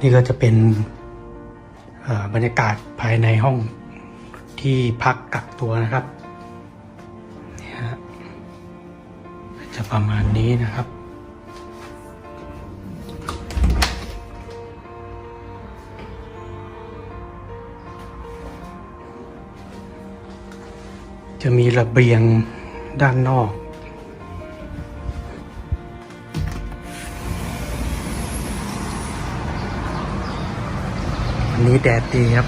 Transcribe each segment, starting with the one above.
นี่ก็จะเป็นบรรยากาศภายในห้องที่พักกักตัวนะครับนี่ฮะจะประมาณนี้นะครับ จะมีระเบียงด้านนอก วันนี้แดดดีครับ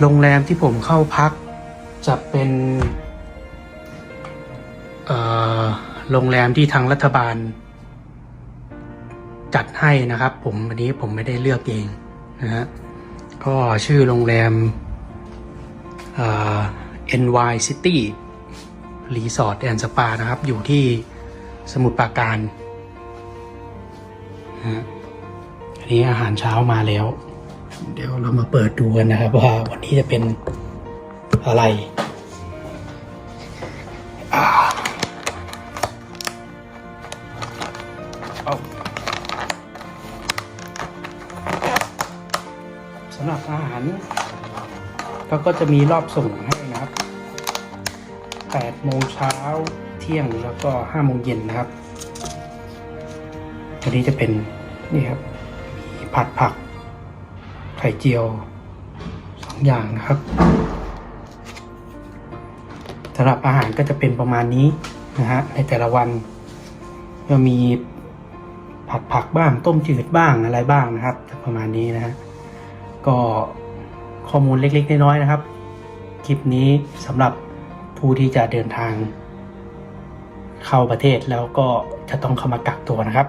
โรงแรมที่ผมเข้าพักจะเป็นโรงแรมที่ทางรัฐบาล จัดให้นะครับ ผมวันนี้ผมไม่ได้เลือกเองนะฮะก็ชื่อโรงแรม NY City รีสอร์ทแอนด์สปานะครับ อยู่ที่สมุทรปราการนะฮะอันนี้อาหารเช้ามาแล้ว เดี๋ยวเรามาเปิดดูกันนะครับ ว่าวันนี้จะเป็นอะไรอ่าเอาสำหรับอาหารเขาก็จะมีรอบส่งให้นะครับ 8โมงเช้าเที่ยงแล้วก็5โมงเย็นนะครับอันนี้จะเป็นนี่ครับมีผัดผัก ไข่เจียวสองอย่างนะครับสำหรับอาหารก็จะเป็นประมาณนี้นะฮะในแต่ละวันก็มีผัดผักบ้างต้มจืดบ้างอะไรบ้างนะครับ ประมาณนี้นะฮะก็ข้อมูลเล็กๆน้อยๆนะครับ คลิปนี้สำหรับ ผู้ที่จะเดินทางเข้าประเทศแล้วก็จะต้องเข้ามากักตัวนะครับ